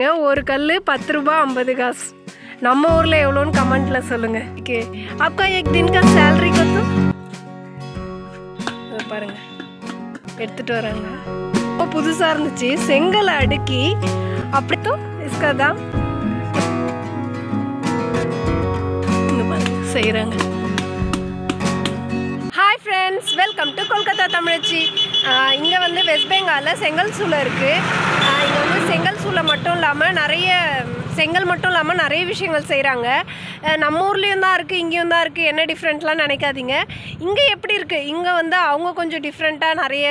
ஒரு கல் பத்து ரூபா ஐம்பது காசு நம்ம ஊரில் எவ்வளோன்னு கமெண்ட்டில் சொல்லுங்கள் ஓகே आपका एक दिन का सैलरी को तो இதோ பாருங்க எடுத்துட்டு வராங்க ரொம்ப புதுசாக இருந்துச்சு செங்கலை அடுக்கி அப்படித்தான் இஸ்கா தான் இங்க பாருங்க செய்கிறாங்க hi friends welcome to Kolkata தமிழச்சி இங்கே வந்து வெஸ்ட் பெங்காலில் செங்கல் சூளை இருக்குது இங்கே வந்து செங்கல் சூளை மட்டும் இல்லாமல் நிறைய செங்கல் மட்டும் இல்லாமல் நிறைய விஷயங்கள் செய்கிறாங்க நம்ம ஊர்லேயும் தான் இருக்குது இங்கேயும் தான் இருக்குது என்ன டிஃப்ரெண்ட்லாம் நினைக்காதீங்க. இங்கே எப்படி இருக்குது இங்கே வந்து அவங்க கொஞ்சம் டிஃப்ரெண்ட்டாக நிறைய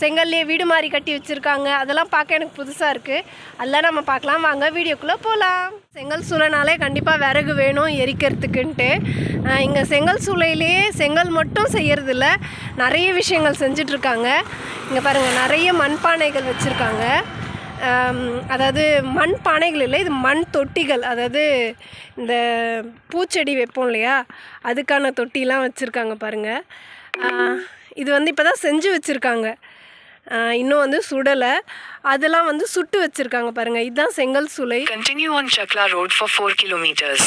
செங்கல்லையே வீடு மாதிரி கட்டி வச்சுருக்காங்க. அதெல்லாம் பார்க்க எனக்கு புதுசாக இருக்குது அதெல்லாம் நம்ம பார்க்கலாம். வாங்க வீடியோக்குள்ளே போகலாம் செங்கல் சூளைனாலே கண்டிப்பாக விறகு வேணும் எரிக்கிறதுக்குன்ட்டு. இங்கே செங்கல் சூளையிலேயே செங்கல் மட்டும் செய்கிறதில்ல நிறைய விஷயங்கள் செஞ்சிட்ருக்காங்க இங்கே பாருங்கள் நிறைய மண்பானைகள் வச்சுருக்காங்க. அதாவது மண் பானைகள் இல்லை இது மண் தொட்டிகள். அதாவது இந்த பூச்செடி வைப்போம் இல்லையா? அதுக்கான தொட்டிலாம் வச்சுருக்காங்க பாருங்கள் இது வந்து இப்போ தான் செஞ்சு வச்சுருக்காங்க. இன்னும் வந்து சுடலை. அதெல்லாம் வந்து சுட்டு வச்சுருக்காங்க பாருங்கள் இதுதான் செங்கல் சுலை. Continue on Chakla road for four kilometres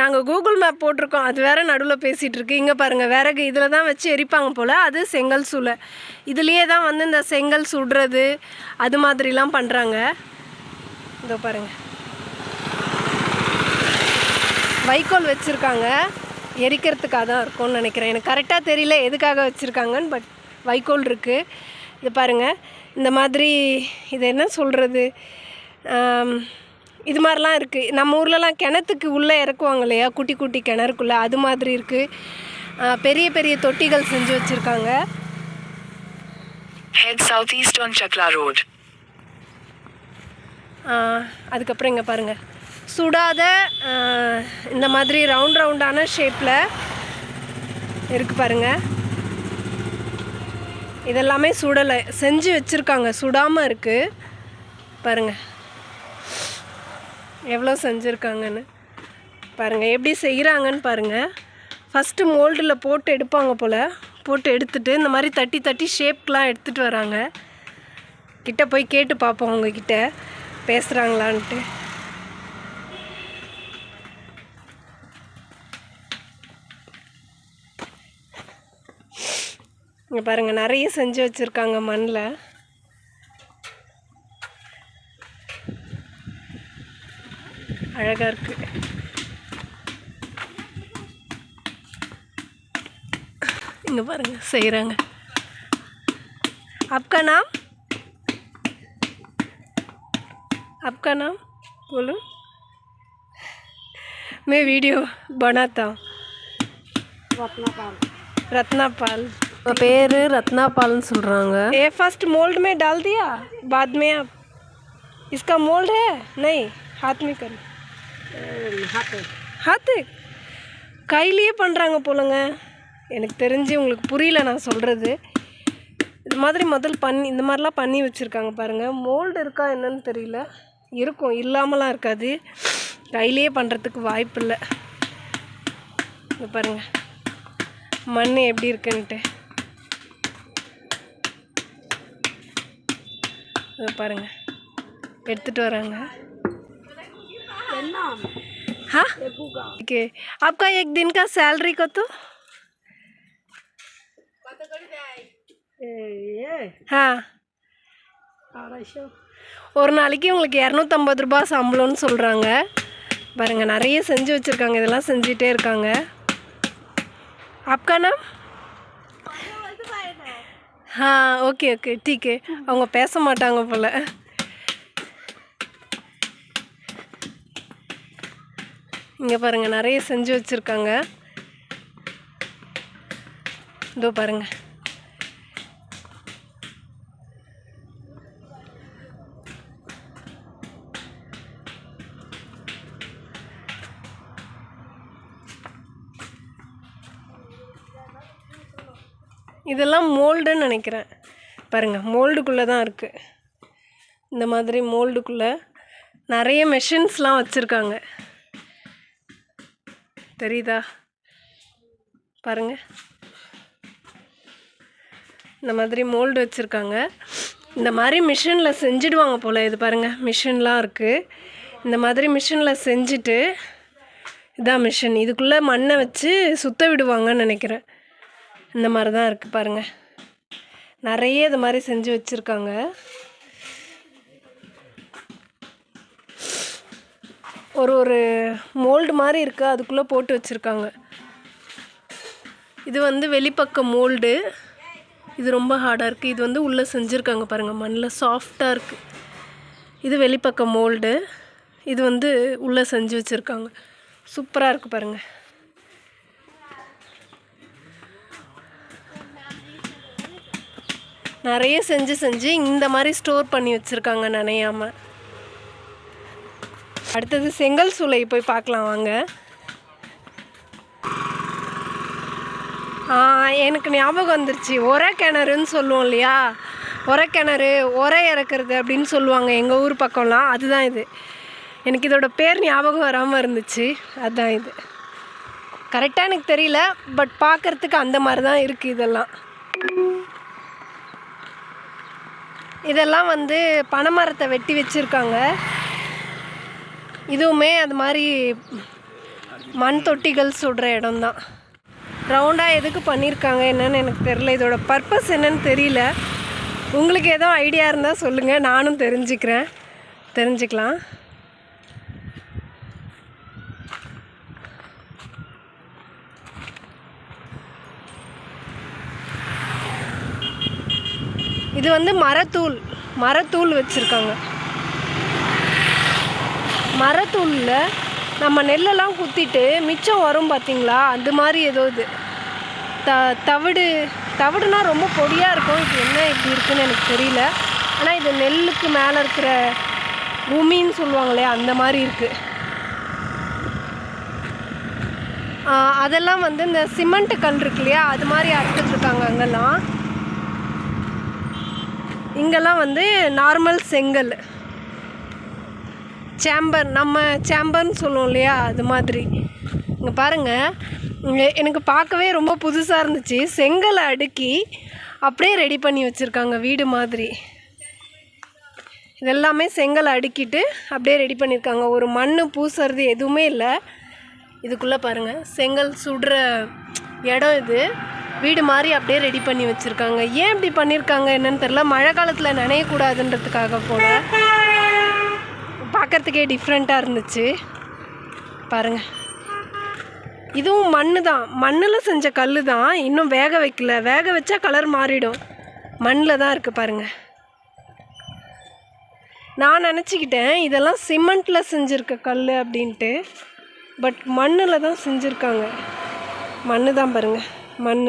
நாங்கள் கூகுள் மேப் போட்டிருக்கோம். அது வேற நடுவில் பேசிகிட்டு இருக்கு. இங்கே பாருங்கள் விறகு இதில் தான் வச்சு எரிப்பாங்க போல். அது செங்கல் சூளை. இதுலேயே தான் வந்து இந்த செங்கல் சுடுறது அது மாதிரிலாம் பண்ணுறாங்க இதோ பாருங்கள் வைக்கோல் வச்சுருக்காங்க. எரிக்கிறதுக்காக தான் இருக்கும்னு நினைக்கிறேன். எனக்கு கரெக்டாக தெரியல எதுக்காக வச்சுருக்காங்கன்னு பட் வைக்கோல் இருக்குது இது பாருங்கள் இந்த மாதிரி இது என்ன சொல்கிறது இது மாதிரிலாம் இருக்குது நம்ம ஊர்லலாம் கிணத்துக்கு உள்ளே இறக்குவாங்க இல்லையா? குட்டி குட்டி கிணறுக்குள்ளே. அது மாதிரி இருக்குது பெரிய பெரிய தொட்டிகள் செஞ்சு வச்சுருக்காங்க. Head southeast on Chakla Road. அதுக்கப்புறம் இங்கே பாருங்கள் சுடாத இந்த மாதிரி ரவுண்ட் ரவுண்டான ஷேப்பில் இருக்குது பாருங்கள் இதெல்லாமே சுடலை செஞ்சு வச்சுருக்காங்க. சுடாமல் இருக்குது பாருங்கள் எவ்வளோ செஞ்சுருக்காங்கன்னு பாருங்கள் எப்படி செய்கிறாங்கன்னு பாருங்கள் ஃபஸ்ட்டு மோல்டில் போட்டு எடுப்பாங்க போல். போட்டு எடுத்துகிட்டு இந்த மாதிரி தட்டி தட்டி ஷேப்க்கெலாம் எடுத்துகிட்டு வராங்க. கிட்ட போய் கேட்டு பார்ப்போம் அவங்கக்கிட்ட பேசுகிறாங்களான்ட்டு இங்கே பாருங்கள் நிறைய செஞ்சு வச்சுருக்காங்க மண்ணில் அழகாக இருக்குது இங்கே பாருங்கள் செய்கிறாங்க आपका नाम आपका नाम बोलो मैं वीडियो बनाता हूँ रत्नापाल உங்கள் பேர் ரத்னாபால்னு சொல்கிறாங்க ஏ ஃபர்ஸ்ட் मोल्ड में डाल दिया बाद में आप इसका मोल्ड है नहीं हाथ में कर ஹாத்து கையிலேயே பண்ணுறாங்க போலங்க. எனக்கு தெரிஞ்சு உங்களுக்கு புரியல நான் சொல்கிறது இது மாதிரி முதல் பண்ணி இந்த மாதிரிலாம் பண்ணி வச்சுருக்காங்க பாருங்கள் மோல்டு இருக்கா என்னன்னு தெரியல. இருக்கும் இல்லாமலாம் இருக்காது. கையிலேயே பண்ணுறதுக்கு வாய்ப்பு இல்லை. இங்க பாருங்கள் மண் எப்படி இருக்குன்ட்டு. இதை பாருங்க. எடுத்துட்டு வராங்க. हाँ ठीक है आपका एक दिन का सैलरी को तो हाँ ஒரு நாளைக்கு உங்களுக்கு இரநூத்தம்பது ரூபாய் சம்பளம்னு சொல்கிறாங்க பாருங்கள் நிறைய செஞ்சு வச்சுருக்காங்க இதெல்லாம் செஞ்சிட்டே இருக்காங்க आपका नाम हाँ ஓகே ஓகே ठीक है அவங்க பேச மாட்டாங்க போல் இங்கே பாருங்கள் நிறைய செஞ்சு வச்சுருக்காங்க. இதோ பாருங்க. இதெல்லாம் மோல்டுன்னு நினைக்கிறேன். பாருங்கள் மோல்டுக்குள்ளே தான் இருக்குது இந்த மாதிரி மோல்டுக்குள்ளே நிறைய மெஷின்ஸ்லாம் வச்சுருக்காங்க. தெரியுதா? பாருங்கள் இந்த மாதிரி மோல்டு வச்சுருக்காங்க. இந்த மாதிரி மிஷினில் செஞ்சிடுவாங்க போல் இது பாருங்கள் மிஷின்லாம் இருக்குது இந்த மாதிரி மிஷினில் செஞ்சுட்டு இதான் மிஷின். இதுக்குள்ளே மண்ணை வச்சு சுத்த விடுவாங்கன்னு நினைக்கிறேன். இந்த மாதிரி தான் இருக்குது பாருங்கள் நிறைய இது மாதிரி செஞ்சு வச்சுருக்காங்க. ஒரு ஒரு மோல்டு மாதிரி இருக்குது அதுக்குள்ளே போட்டு வச்சுருக்காங்க. இது வந்து வெளிப்பக்க மோல்டு இது ரொம்ப ஹார்டாக இருக்குது இது வந்து உள்ளே செஞ்சுருக்காங்க பாருங்கள் மண்ணில் சாஃப்டாக இருக்குது இது வெளிப்பக்க மோல்டு இது வந்து உள்ளே செஞ்சு வச்சுருக்காங்க. சூப்பராக இருக்குது பாருங்கள் நிறைய செஞ்சு செஞ்சு இந்த மாதிரி ஸ்டோர் பண்ணி வச்சுருக்காங்க நினையாமல் அடுத்தது செங்கல் சூளை போய் பார்க்கலாம் வாங்க. எனக்கு ஞாபகம் வந்துருச்சு. உர கிணறுன்னு சொல்லுவோம் இல்லையா? உர கிணறு உர இறக்குறது அப்படின்னு சொல்லுவாங்க எங்கள் ஊர் பக்கம்லாம். அதுதான் இது. எனக்கு இதோட பேர் ஞாபகம் வராமல் இருந்துச்சு. அதுதான் இது. கரெக்டாக எனக்கு தெரியல பட் பார்க்குறதுக்கு அந்த மாதிரி தான் இருக்குது இதெல்லாம். இதெல்லாம் வந்து பனைமரத்தை வெட்டி வச்சுருக்காங்க. இதுவுமே அது மாதிரி மண் தொட்டிகள் சுடுற இடம்தான். ரவுண்டாக எதுக்கு பண்ணியிருக்காங்க என்னன்னு எனக்கு தெரில இதோட பர்பஸ் என்னன்னு தெரியல. உங்களுக்கு ஏதோ ஐடியா இருந்தால் சொல்லுங்கள் நானும் தெரிஞ்சுக்கிறேன். தெரிஞ்சுக்கலாம். இது வந்து மரத்தூள். மரத்தூள் வச்சுருக்காங்க. மரத்தூளில் நம்ம நெல்லெல்லாம் குத்திட்டு மிச்சம் வரும் பார்த்திங்களா அது மாதிரி ஏதோ இது. த தவிடு தவிடுனா ரொம்ப பொடியாக இருக்கும். இது என்ன இப்படி இருக்குன்னு எனக்கு தெரியல. ஆனால் இது நெல்லுக்கு மேலே இருக்கிற பூமின்னு சொல்லுவாங்களே அந்த மாதிரி இருக்குது அதெல்லாம் வந்து இந்த சிமெண்ட் கல் இருக்கு இல்லையா? அது மாதிரி அறுத்துட்ருக்காங்க அங்கெல்லாம். இங்கெல்லாம் வந்து நார்மல் செங்கல். சேம்பர் நம்ம சேம்பர்னு சொல்லுவோம் இல்லையா? அது மாதிரி. இங்கே பாருங்கள் எனக்கு பார்க்கவே ரொம்ப புதுசாக இருந்துச்சு. செங்கலை அடுக்கி அப்படியே ரெடி பண்ணி வச்சுருக்காங்க வீடு மாதிரி. இதெல்லாமே செங்கலை அடுக்கிட்டு அப்படியே ரெடி பண்ணியிருக்காங்க ஒரு மண் பூசுறது எதுவுமே இல்லை. இதுக்குள்ளே பாருங்கள் செங்கல் சுடுற இடம் இது. வீடு மாதிரி அப்படியே ரெடி பண்ணி வச்சுருக்காங்க. ஏன் இப்படி பண்ணியிருக்காங்க என்னன்னு தெரில மழை காலத்தில் நனையக்கூடாதுன்றதுக்காக போல பார்க்குறதுக்கே டிஃப்ரெண்ட்டாக இருந்துச்சு. பாருங்கள் இதுவும் மண்ணு தான். மண்ணில் செஞ்ச கல் தான். இன்னும் வேக வைக்கல. வேக வச்சா கலர் மாறிடும். மண்ணில் தான் இருக்குது பாருங்கள் நான் நினச்சிக்கிட்டேன் இதெல்லாம் சிமெண்ட்டில் செஞ்சுருக்க கல் அப்படின்ட்டு. பட் மண்ணில் தான் செஞ்சுருக்காங்க. மண்ணு தான் பாருங்கள் மண்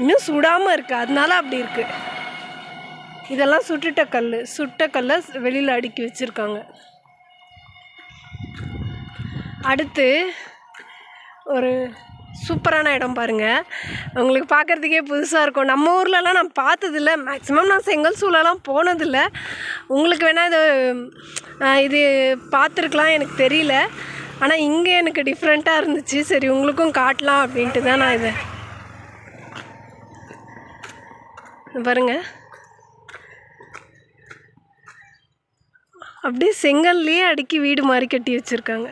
இன்னும் சுடாமல் இருக்குது அதனால அப்படி இருக்குது இதெல்லாம் சுட்டுட்ட கல் சுட்ட கல்லை வெளியில் அடுக்கி வச்சுருக்காங்க. அடுத்து ஒரு சூப்பரான இடம் பாருங்கள் உங்களுக்கு பார்க்குறதுக்கே புதுசாக இருக்கும். நம்ம ஊர்லலாம் நான் பார்த்ததில்ல. மேக்ஸிமம் நான் செங்கல் சூழலாம் போனதில்ல. உங்களுக்கு வேணால் இது இது பார்த்துருக்கலாம். எனக்கு தெரியல. ஆனால் இங்கே எனக்கு டிஃப்ரெண்ட்டாக இருந்துச்சு. சரி உங்களுக்கும் காட்டலாம் அப்படின்ட்டு தான் நான் இதை. பாருங்கள் அப்படியே செங்கல்லையே அடுக்கி வீடு மாதிரி கட்டி வச்சுருக்காங்க.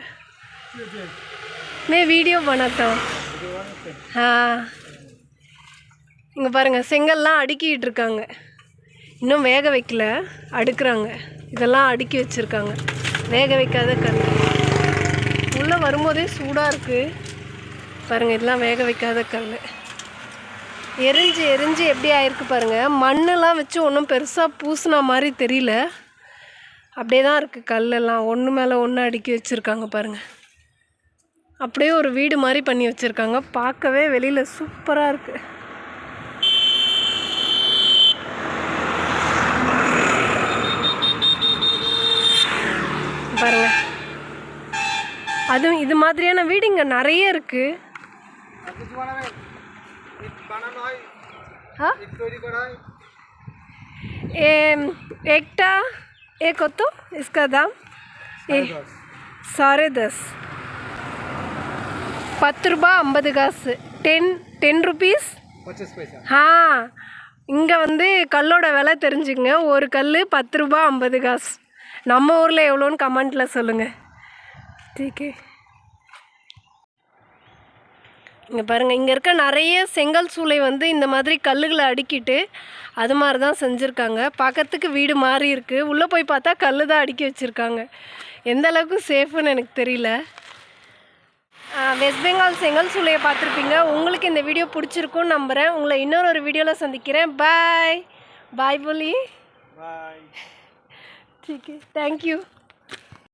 மே வீடியோ பண்ணாதான் ஆ. இங்கே பாருங்கள் செங்கல்லாம் அடுக்கிக்கிட்டு இருக்காங்க. இன்னும் வேக வைக்கல அடுக்கிறாங்க. இதெல்லாம் அடுக்கி வச்சுருக்காங்க. வேக வைக்காத கல். உள்ளே வரும்போதே சூடாக இருக்குது பாருங்கள் இதெல்லாம் வேக வைக்காத கல். எரிஞ்சு எரிஞ்சு எப்படி ஆயிருக்கு பாருங்கள் மண்ணெல்லாம் வச்சு ஒன்றும் பெருசாக பூசினா மாதிரி தெரியல. அப்படியே தான் இருக்குது கல்லெல்லாம். ஒன்று மேலே ஒன்று அடுக்கி வச்சுருக்காங்க பாருங்கள் அப்படியே ஒரு வீடு மாதிரி பண்ணி வச்சுருக்காங்க. பார்க்கவே வெளியில் சூப்பராக இருக்குது பாருங்க. அதுவும் இது மாதிரியான வீடு இங்கே நிறைய இருக்குது हाँ ए, एकटा एक कत इसका दाम ए, साढ़े दस பத்து ரூபா ஐம்பது காசு டென் டென் ருபீஸ் पच्चीस पैसा हाँ இங்கே வந்து கல்லோட விலை தெரிஞ்சுங்க ஒரு கல் பத்து ரூபா ஐம்பது காசு நம்ம ஊரில் எவ்வளோன்னு கமெண்ட்டில் சொல்லுங்கள் டீக்கு இங்கே பாருங்கள் இங்கே இருக்க நிறைய செங்கல் சூளை வந்து இந்த மாதிரி கல்லுகளை அடுக்கிட்டு அது மாதிரி தான் செஞ்சுருக்காங்க பார்க்கறதுக்கு வீடு மாதிரி இருக்குது உள்ளே போய் பார்த்தா கல் தான் அடுக்கி வச்சுருக்காங்க எந்த அளவுக்கு சேஃப்னு எனக்கு தெரியல ஆஹ் வெஸ்ட் பெங்கால் செங்கல் சூளையை பார்த்துருப்பீங்க உங்களுக்கு இந்த வீடியோ பிடிச்சிருக்கும்னு நம்புகிறேன் உங்களை இன்னொரு ஒரு வீடியோவில் சந்திக்கிறேன் பாய் பாய் போலி Bye. ठीक है थैंक यू